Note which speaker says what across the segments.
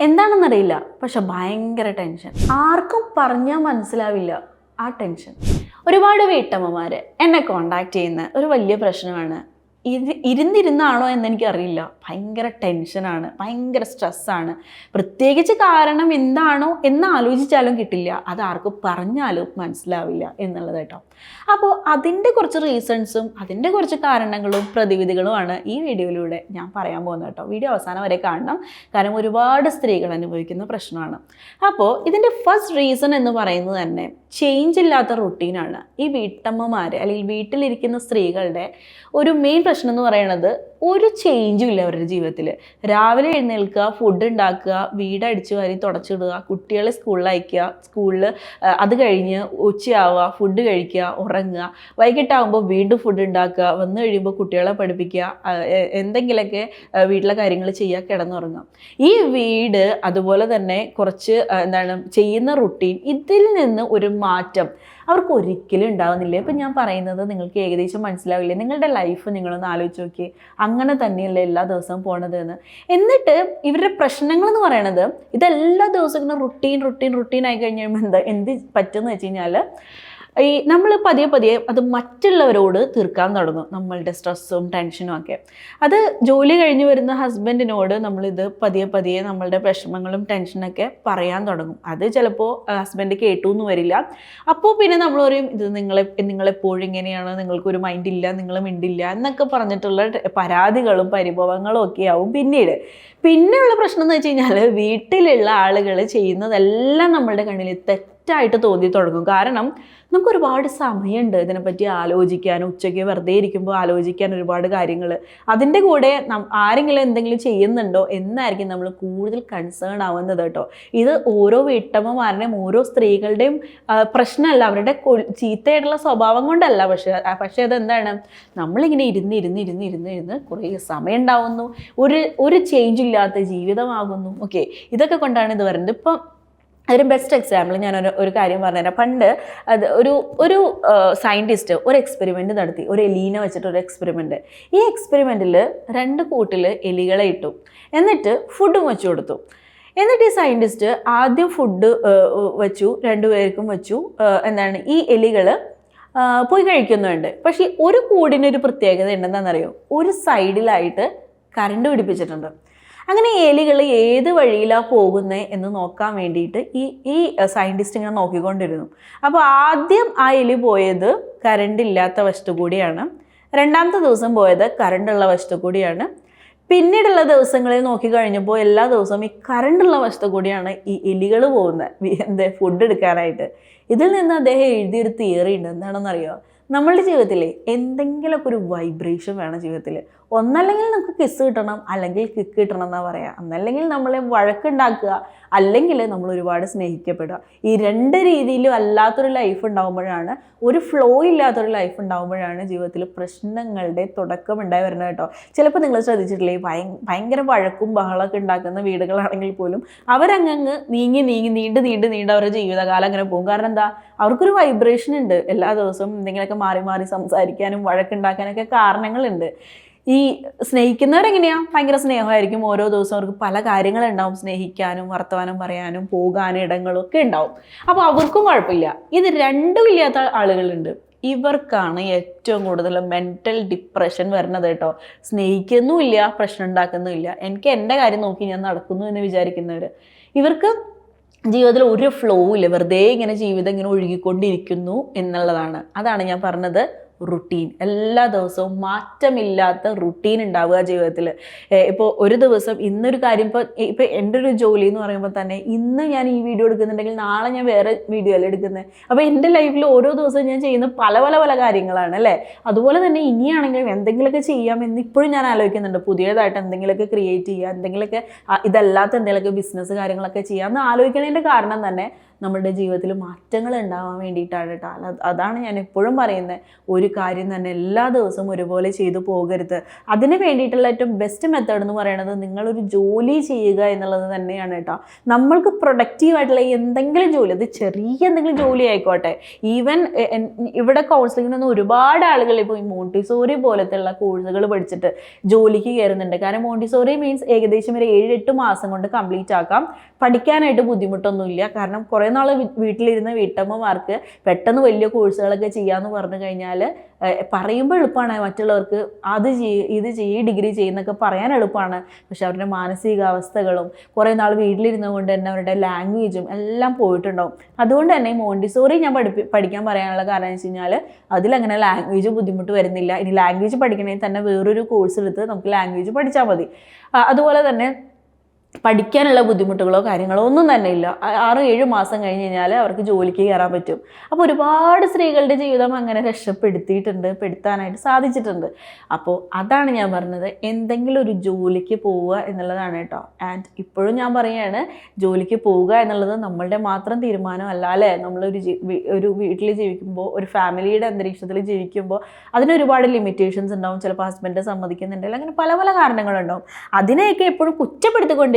Speaker 1: എന്താണെന്നറിയില്ല. പക്ഷെ ഭയങ്കര ടെൻഷൻ. ആർക്കും പറഞ്ഞാൽ മനസ്സിലാവില്ല ആ ടെൻഷൻ. ഒരുപാട് വീട്ടമ്മമാർ എന്നെ കോണ്ടാക്ട് ചെയ്യുന്ന ഒരു വലിയ പ്രശ്നമാണ്. ഇത് ഇരുന്നിരുന്നാണോ എന്ന് എനിക്കറിയില്ല ഭയങ്കര ടെൻഷനാണ് ഭയങ്കര സ്ട്രെസ്സാണ് പ്രത്യേകിച്ച് കാരണം എന്താണോ എന്ന് ആലോചിച്ചാലും കിട്ടില്ല. അത് ആർക്കും പറഞ്ഞാലും മനസ്സിലാവില്ല എന്നുള്ളത് കേട്ടോ. അപ്പോൾ അതിന്റെ കുറച്ച് റീസൺസും അതിന്റെ കുറച്ച് കാരണങ്ങളും പ്രതിവിധികളുമാണ് ഈ വീഡിയോയിലൂടെ ഞാൻ പറയാൻ പോകുന്നത് കേട്ടോ. വീഡിയോ അവസാനം വരെ കാണണം. കാരണം ഒരുപാട് സ്ത്രീകൾ അനുഭവിക്കുന്ന പ്രശ്നമാണ്. അപ്പോൾ ഇതിന്റെ ഫസ്റ്റ് റീസൺ എന്ന് പറയുന്നത് തന്നെ ചേഞ്ച് ഇല്ലാത്ത റുട്ടീനാണ് ഈ വീട്ടമ്മമാർ അല്ലെങ്കിൽ വീട്ടിലിരിക്കുന്ന സ്ത്രീകളുടെ ഒരു മെയിൻ പ്രശ്നം എന്ന് പറയുന്നത് ഒരു ചേഞ്ചും ഇല്ല അവരുടെ ജീവിതത്തിൽ രാവിലെ എഴുന്നേൽക്കുക ഫുഡ് ഉണ്ടാക്കുക വീട് അടിച്ചു വാരി തുടച്ചിടുക കുട്ടികളെ സ്കൂളിൽ അയക്കുക സ്കൂളിൽ അത് കഴിഞ്ഞ് ഉച്ചയാവുക ഫുഡ് കഴിക്കുക ഉറങ്ങുക. വൈകിട്ടാകുമ്പോൾ വീണ്ടും ഫുഡ് ഉണ്ടാക്കുക വന്നു കഴിയുമ്പോൾ കുട്ടികളെ പഠിപ്പിക്കുക എന്തെങ്കിലുമൊക്കെ വീട്ടിലെ കാര്യങ്ങൾ ചെയ്യുക കിടന്നുറങ്ങുക. ഈ വീട് അതുപോലെ തന്നെ കുറച്ച് എന്താണ് ചെയ്യുന്ന റുട്ടീൻ ഇതിൽ നിന്ന് ഒരു മാറ്റം. അവർക്ക് ഒരിക്കലും ഉണ്ടാവുന്നില്ല. ഇപ്പം ഞാൻ പറയുന്നത് നിങ്ങൾക്ക് ഏകദേശം മനസ്സിലാവില്ല? നിങ്ങളുടെ ലൈഫ് നിങ്ങളൊന്ന് ആലോചിച്ച് നോക്കി അങ്ങനെ തന്നെയല്ലേ എല്ലാ ദിവസവും പോണത് എന്ന് എന്നിട്ട് ഇവരുടെ പ്രശ്നങ്ങൾ എന്ന് പറയണത് ഇതെല്ലാ ദിവസവും ഇങ്ങനെ റുട്ടീൻ റുട്ടീൻ റുട്ടീൻ ആയി കഴിഞ്ഞ് കഴിയുമ്പോൾ എന്താ? എന്ത് പറ്റുമെന്ന് വെച്ച് കഴിഞ്ഞാൽ ഈ നമ്മൾ പതിയെ പതിയെ അത് മറ്റുള്ളവരോട് തീർക്കാൻ തുടങ്ങും. നമ്മളുടെ സ്ട്രെസ്സും ടെൻഷനും ഒക്കെ. അത് ജോലി കഴിഞ്ഞ് വരുന്ന ഹസ്ബൻഡിനോട് നമ്മളിത് പതിയെ പതിയെ നമ്മളുടെ വിഷമങ്ങളും ടെൻഷനൊക്കെ പറയാൻ തുടങ്ങും. അത് ചിലപ്പോൾ ഹസ്ബൻഡ് കേട്ടു എന്ന് വരില്ല. അപ്പോൾ പിന്നെ നമ്മൾ പറയും ഇത് നിങ്ങളെ നിങ്ങളെപ്പോഴും ഇങ്ങനെയാണ് നിങ്ങൾക്കൊരു മൈൻഡ് ഇല്ല നിങ്ങൾ മിണ്ടില്ല എന്നൊക്കെ പറഞ്ഞിട്ടുള്ള പരാതികളും പരിഭവങ്ങളും ഒക്കെ ആവും പിന്നീട്. പിന്നെയുള്ള പ്രശ്നം എന്ന് വെച്ച് കഴിഞ്ഞാൽ വീട്ടിലുള്ള ആളുകൾ ചെയ്യുന്നതെല്ലാം നമ്മളുടെ കണ്ണിൽ തെറ്റായിട്ട് തോന്നി തുടങ്ങും. കാരണം നമുക്ക് ഒരുപാട് സമയമുണ്ട് ഇതിനെപ്പറ്റി ആലോചിക്കാൻ. ഉച്ചയ്ക്ക് വെറുതെ ഇരിക്കുമ്പോൾ ആലോചിക്കാൻ ഒരുപാട് കാര്യങ്ങൾ. അതിന്റെ കൂടെ ആരെങ്കിലും എന്തെങ്കിലും ചെയ്യുന്നുണ്ടോ എന്നായിരിക്കും നമ്മൾ കൂടുതൽ കൺസേൺ ആവുന്നത് കേട്ടോ. ഇത് ഓരോ വീട്ടമ്മമാരുടെയും ഓരോ സ്ത്രീകളുടെയും പ്രശ്നമല്ല. അവരുടെ ചീത്തയായിട്ടുള്ള സ്വഭാവം കൊണ്ടല്ല. പക്ഷേ പക്ഷേ അതെന്താണ്? നമ്മളിങ്ങനെ ഇരുന്ന് ഇരുന്ന് ഇരുന്ന് ഇരുന്ന് ഇരുന്ന് കുറേ സമയം ഉണ്ടാവുന്നു ഒരു ഒരു ചേഞ്ച് ഇല്ലാത്ത ജീവിതമാകുന്നു. ഓക്കെ ഇതൊക്കെ കൊണ്ടാണ് ഇത് വരുന്നത് ഇപ്പം ഒരു ബെസ്റ്റ് എക്സാമ്പിൾ ഞാൻ ഒരു ഒരു കാര്യം പറഞ്ഞുതരാം. പണ്ട് അത് ഒരു ഒരു സയന്റിസ്റ്റ് ഒരു എക്സ്പെരിമെന്റ് നടത്തി. ഒരു എലീന വെച്ചിട്ട് ഒരു എക്സ്പെരിമെന്റ് ഈ എക്സ്പെരിമെന്റിൽ രണ്ട് കൂട്ടിൽ എലികളെ ഇട്ടു. എന്നിട്ട് ഫുഡും വെച്ചു കൊടുത്തു. എന്നിട്ട് ഈ സയന്റിസ്റ്റ് ആദ്യം ഫുഡ് വെച്ചു. രണ്ടുപേർക്കും വെച്ചു. എന്താണ്? ഈ എലികൾ പോയി കഴിക്കുന്നുണ്ട്. പക്ഷേ ഒരു കൂടിനൊരു പ്രത്യേകത ഉണ്ടെന്നാണെന്നറിയോ ഒരു സൈഡിലായിട്ട് കറണ്ട് പിടിപ്പിച്ചിട്ടുണ്ട്. അങ്ങനെ എലികൾ ഏത് വഴിയിലാണ് പോകുന്നത് എന്ന് നോക്കാൻ വേണ്ടിയിട്ട് ഈ ഈ സയന്റിസ്റ്റ് ഇങ്ങനെ നോക്കിക്കൊണ്ടിരുന്നു. അപ്പോൾ ആദ്യം ആ എലി പോയത് കറണ്ട് ഇല്ലാത്ത വശത്തു കൂടിയാണ്. രണ്ടാമത്തെ ദിവസം പോയത് കറണ്ടുള്ള വശത്തു കൂടിയാണ്. പിന്നീടുള്ള ദിവസങ്ങളിൽ നോക്കി കഴിഞ്ഞപ്പോൾ എല്ലാ ദിവസവും ഈ കറണ്ടുള്ള വശത്തു കൂടിയാണ് ഈ എലികൾ പോകുന്നത്. എന്ത് ഫുഡ് എടുക്കാനായിട്ട്. ഇതിൽ നിന്ന് അദ്ദേഹം എഴുതിയൊരു തിയറി ഉണ്ട്. എന്താണെന്നറിയോ? നമ്മളുടെ ജീവിതത്തിൽ എന്തെങ്കിലുമൊക്കെ ഒരു വൈബ്രേഷൻ വേണം ജീവിതത്തിൽ ഒന്നല്ലെങ്കിൽ നമുക്ക് കിസ് കിട്ടണം അല്ലെങ്കിൽ കിക്ക് കിട്ടണം എന്നാ പറയുക ഒന്നല്ലെങ്കിൽ നമ്മളെ വഴക്കുണ്ടാക്കുക അല്ലെങ്കിൽ നമ്മൾ ഒരുപാട് സ്നേഹിക്കപ്പെടുക. ഈ രണ്ട് രീതിയിലും അല്ലാത്തൊരു ലൈഫ് ഉണ്ടാകുമ്പോഴാണ് ഒരു ഫ്ലോ ഇല്ലാത്തൊരു ലൈഫ് ഉണ്ടാകുമ്പോഴാണ് ജീവിതത്തിൽ പ്രശ്നങ്ങളുടെ തുടക്കം ഉണ്ടായി വരുന്നത് കേട്ടോ. ചിലപ്പോൾ നിങ്ങൾ ശ്രദ്ധിച്ചിട്ടില്ലേ ഭയ ഭയങ്കര വഴക്കും ബഹളമൊക്കെ ഉണ്ടാക്കുന്ന വീടുകളാണെങ്കിൽ പോലും അവരങ്ങ് നീങ്ങി നീങ്ങി നീണ്ട് നീണ്ട് നീണ്ട് അവരുടെ ജീവിതകാലം അങ്ങനെ പോകും. കാരണം എന്താ? അവർക്കൊരു വൈബ്രേഷൻ ഉണ്ട്. എല്ലാ ദിവസവും എന്തെങ്കിലുമൊക്കെ മാറി മാറി സംസാരിക്കാനും വഴക്കുണ്ടാക്കാനൊക്കെ കാരണങ്ങളുണ്ട്. ഈ സ്നേഹിക്കുന്നവരെങ്ങനെയാ? ഭയങ്കര സ്നേഹമായിരിക്കും. ഓരോ ദിവസവും അവർക്ക് പല കാര്യങ്ങളുണ്ടാവും. സ്നേഹിക്കാനും വർത്തമാനം പറയാനും പോകാനും ഒക്കെ ഉണ്ടാവും. അപ്പോൾ അവർക്കും കുഴപ്പമില്ല. ഇത് രണ്ടും ഇല്ലാത്ത ആളുകളുണ്ട്. ഇവർക്കാണ് ഏറ്റവും കൂടുതൽ മെന്റൽ ഡിപ്രഷൻ വരുന്നത് കേട്ടോ. സ്നേഹിക്കുന്നുമില്ല പ്രശ്നം ഉണ്ടാക്കുന്നുമില്ല എനിക്ക് എന്റെ കാര്യം നോക്കി ഞാൻ നടക്കുന്നു എന്ന് വിചാരിക്കുന്നവർ ഇവർക്ക് ജീവിതത്തിൽ ഒരു ഫ്ലോ ഇല്ല. വെറുതെ ഇങ്ങനെ ജീവിതം ഇങ്ങനെ ഒഴുകിക്കൊണ്ടിരിക്കുന്നു എന്നുള്ളതാണ്. അതാണ് ഞാൻ പറഞ്ഞത്. റുട്ടീൻ എല്ലാ ദിവസവും മാറ്റമില്ലാത്ത റുട്ടീൻ ഉണ്ടാവുക ജീവിതത്തിൽ ഇപ്പോൾ ഒരു ദിവസം ഇന്നൊരു കാര്യം ഇപ്പോൾ ഇപ്പോൾ എന്റെ ഒരു ജോലി എന്ന് പറയുമ്പോൾ തന്നെ ഇന്ന് ഞാൻ ഈ വീഡിയോ എടുക്കുന്നുണ്ടെങ്കിൽ നാളെ ഞാൻ വേറെ വീഡിയോ അല്ല എടുക്കുന്നത് അപ്പോൾ എന്റെ ലൈഫിൽ ഓരോ ദിവസവും ഞാൻ ചെയ്യുന്ന പല പല പല കാര്യങ്ങളാണ് അല്ലേ? അതുപോലെ തന്നെ ഇനിയാണെങ്കിലും എന്തെങ്കിലുമൊക്കെ ചെയ്യാമെന്ന് ഇപ്പോഴും ഞാൻ ആലോചിക്കുന്നുണ്ട്. പുതിയതായിട്ട് എന്തെങ്കിലുമൊക്കെ ക്രിയേറ്റ് ചെയ്യുക എന്തെങ്കിലുമൊക്കെ ഇതല്ലാത്ത എന്തെങ്കിലുമൊക്കെ ബിസിനസ് കാര്യങ്ങളൊക്കെ ചെയ്യാമെന്ന് ആലോചിക്കുന്നതിന്റെ കാരണം തന്നെ നമ്മുടെ ജീവിതത്തിൽ മാറ്റങ്ങൾ ഉണ്ടാവാൻ വേണ്ടിയിട്ടാണ് കേട്ടോ അതാണ് ഞാൻ എപ്പോഴും പറയുന്നത്. ഒരു കാര്യം തന്നെ എല്ലാ ദിവസവും ഒരുപോലെ ചെയ്തു പോകരുത്. അതിന് വേണ്ടിയിട്ടുള്ള ഏറ്റവും ബെസ്റ്റ് മെത്തേഡ് എന്ന് പറയുന്നത് നിങ്ങളൊരു ജോലി ചെയ്യുക എന്നുള്ളത് തന്നെയാണ് കേട്ടോ നമ്മൾക്ക് പ്രൊഡക്റ്റീവായിട്ടുള്ള എന്തെങ്കിലും ജോലി അത് ചെറിയ എന്തെങ്കിലും ജോലി ആയിക്കോട്ടെ. ഈവൻ ഇവിടെ കൗൺസിലിങ്ങിനൊന്നും ഒരുപാട് ആളുകൾ ഇപ്പോൾ ഈ മോണ്ടിസോറി പോലത്തെ കോഴ്സുകൾ പഠിച്ചിട്ട് ജോലിക്ക് കയറുന്നുണ്ട്. കാരണം മോണ്ടിസോറി മീൻസ് ഏകദേശം ഒരു ഏഴ് എട്ട് മാസം കൊണ്ട് കംപ്ലീറ്റ് ആക്കാം. പഠിക്കാനായിട്ട് ബുദ്ധിമുട്ടൊന്നുമില്ല. കാരണം കുറേ നാൾ വീട്ടിലിരുന്ന വീട്ടമ്മമാർക്ക് പെട്ടെന്ന് വലിയ കോഴ്സുകളൊക്കെ ചെയ്യാമെന്ന് പറഞ്ഞു കഴിഞ്ഞാൽ പറയുമ്പോൾ എളുപ്പമാണ് മറ്റുള്ളവർക്ക് അത് ചെയ്യ് ഇത് ചെയ്യ് ഡിഗ്രി ചെയ്യുന്നൊക്കെ പറയാൻ എളുപ്പമാണ് പക്ഷെ അവരുടെ മാനസികാവസ്ഥകളും കുറേ നാൾ വീട്ടിലിരുന്നത് കൊണ്ട് തന്നെ അവരുടെ ലാംഗ്വേജും എല്ലാം പോയിട്ടുണ്ടാവും. അതുകൊണ്ട് തന്നെ മോണ്ടിസോറി ഞാൻ പഠിപ്പി പഠിക്കാൻ പറയാനുള്ള കാരണം എന്ന് വെച്ച് കഴിഞ്ഞാൽ അതിലങ്ങനെ ലാംഗ്വേജ് ബുദ്ധിമുട്ട് വരുന്നില്ല. ഇനി ലാംഗ്വേജ് പഠിക്കണമെങ്കിൽ തന്നെ വേറൊരു കോഴ്സ് എടുത്ത് നമുക്ക് ലാംഗ്വേജ് പഠിച്ചാൽ മതി. അതുപോലെ തന്നെ പഠിക്കാനുള്ള ബുദ്ധിമുട്ടുകളോ കാര്യങ്ങളോ ഒന്നും തന്നെ ഇല്ല. ആറ് ഏഴ് മാസം കഴിഞ്ഞ് കഴിഞ്ഞാൽ അവർക്ക് ജോലിക്ക് കയറാൻ പറ്റും. അപ്പോൾ ഒരുപാട് സ്ത്രീകളുടെ ജീവിതം അങ്ങനെ രക്ഷപ്പെടുത്തിയിട്ടുണ്ട് പെടുത്താനായിട്ട് സാധിച്ചിട്ടുണ്ട്. അപ്പോൾ അതാണ് ഞാൻ പറഞ്ഞത്. എന്തെങ്കിലും ഒരു ജോലിക്ക് പോവുക എന്നുള്ളതാണ് കേട്ടോ. ആൻഡ് ഇപ്പോഴും ഞാൻ പറയുകയാണ് ജോലിക്ക് പോവുക എന്നുള്ളത് നമ്മളുടെ മാത്രം തീരുമാനമല്ല അല്ലേ? നമ്മളൊരു ഒരു വീട്ടിൽ ജീവിക്കുമ്പോൾ ഒരു ഫാമിലിയുടെ അന്തരീക്ഷത്തിൽ ജീവിക്കുമ്പോൾ അതിനൊരുപാട് ലിമിറ്റേഷൻസ് ഉണ്ടാവും. ചിലപ്പോൾ ഹസ്ബൻഡ് സമ്മതിക്കുന്നുണ്ടെങ്കിൽ അങ്ങനെ പല പല കാരണങ്ങളുണ്ടാവും. അതിനെയൊക്കെ എപ്പോഴും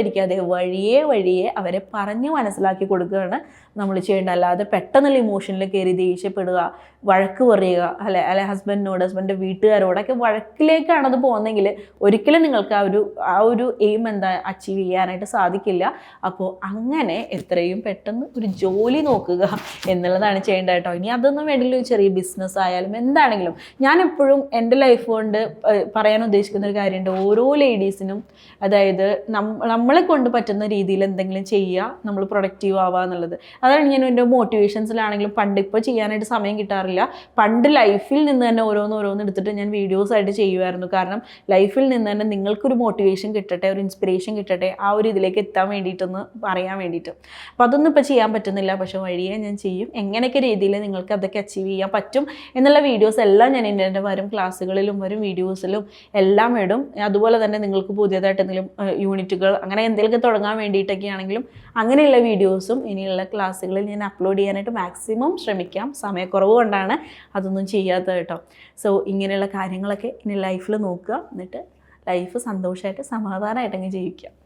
Speaker 1: കുറ്റപ്പെടുത്തിക്കൊണ്ടിരിക്കാതെ വഴിയെ വഴിയെ അവരെ പറഞ്ഞ് മനസ്സിലാക്കി കൊടുക്കുകയാണ് നമ്മൾ ചെയ്യേണ്ടത്. അല്ലാതെ പെട്ടെന്നുള്ള ഇമോഷനിൽ കയറി ദേഷ്യപ്പെടുക വഴക്ക് പറയുക അല്ലെ അല്ലെ ഹസ്ബൻഡിനോട് ഹസ്ബൻഡിന്റെ വീട്ടുകാരോടൊക്കെ വഴക്കിലേക്കാണ് പോകുന്നതെങ്കിൽ ഒരിക്കലും നിങ്ങൾക്ക് ആ ഒരു ആ ഒരു എയിം എന്താ അച്ചീവ് ചെയ്യാനായിട്ട് സാധിക്കില്ല. അപ്പോൾ അങ്ങനെ എത്രയും പെട്ടെന്ന് ഒരു ജോലി നോക്കുക എന്നുള്ളതാണ് ചെയ്യേണ്ടത് കേട്ടോ. ഇനി അതൊന്നും വേണ്ടില്ല ഒരു ചെറിയ ബിസിനസ് ആയാലും എന്താണെങ്കിലും. ഞാൻ എപ്പോഴും എന്റെ ലൈഫ് കൊണ്ട് പറയാൻ ഉദ്ദേശിക്കുന്ന ഒരു കാര്യമുണ്ട്. ഓരോ ലേഡീസിനും അതായത് നം- നമ്മളെ കൊണ്ട് പറ്റുന്ന രീതിയിൽ എന്തെങ്കിലും ചെയ്യുക നമ്മൾ പ്രൊഡക്റ്റീവ് ആവുക എന്നുള്ളത്. അതാണ് ഞാൻ എന്റെ മോട്ടിവേഷൻസിലാണെങ്കിലും പണ്ട് ഇപ്പോൾ ചെയ്യാനായിട്ട് സമയം കിട്ടാറില്ല. പണ്ട് ലൈഫിൽ നിന്ന് തന്നെ ഓരോന്ന് ഓരോന്ന് എടുത്തിട്ട് ഞാൻ വീഡിയോസ് ആയിട്ട് ചെയ്യുമായിരുന്നു കാരണം ലൈഫിൽ നിന്ന് തന്നെ നിങ്ങൾക്കൊരു മോട്ടിവേഷൻ കിട്ടട്ടെ ഒരു ഇൻസ്പിറേഷൻ കിട്ടട്ടെ ആ ഒരു ഇതിലേക്ക് എത്താൻ വേണ്ടിയിട്ടൊന്ന് പറയാൻ വേണ്ടിയിട്ട്. അപ്പോൾ അതൊന്നും ഇപ്പോൾ ചെയ്യാൻ പറ്റുന്നില്ല. പക്ഷേ വഴിയെ ഞാൻ ചെയ്യും. എങ്ങനെയൊക്കെ രീതിയിൽ നിങ്ങൾക്ക് അതൊക്കെ അച്ചീവ് ചെയ്യാൻ പറ്റും എന്നുള്ള വീഡിയോസ് എല്ലാം ഞാൻ എന്റെ വരും. ക്ലാസ്സുകളിലും വരും വീഡിയോസിലും എല്ലാം ഇടും. അതുപോലെ തന്നെ നിങ്ങൾക്ക് പുതിയതായിട്ട് എന്തെങ്കിലും യൂണിറ്റുകൾ അങ്ങനെ എന്തെങ്കിലുമൊക്കെ തുടങ്ങാൻ വേണ്ടിയിട്ടൊക്കെ ആണെങ്കിലും അങ്ങനെയുള്ള വീഡിയോസും ഇനിയുള്ള ക്ലാസ്സുകളിൽ ഞാൻ അപ്ലോഡ് ചെയ്യാനായിട്ട് മാക്സിമം ശ്രമിക്കാം. സമയക്കുറവ് കൊണ്ടാണ് അതൊന്നും ചെയ്യാത്തത് കേട്ടോ. സോ ഇങ്ങനെയുള്ള കാര്യങ്ങളൊക്കെ ഇനി ലൈഫിൽ നോക്കുക. എന്നിട്ട് ലൈഫ് സന്തോഷമായിട്ട് സമാധാനമായിട്ടങ്ങ് ജീവിക്കുക.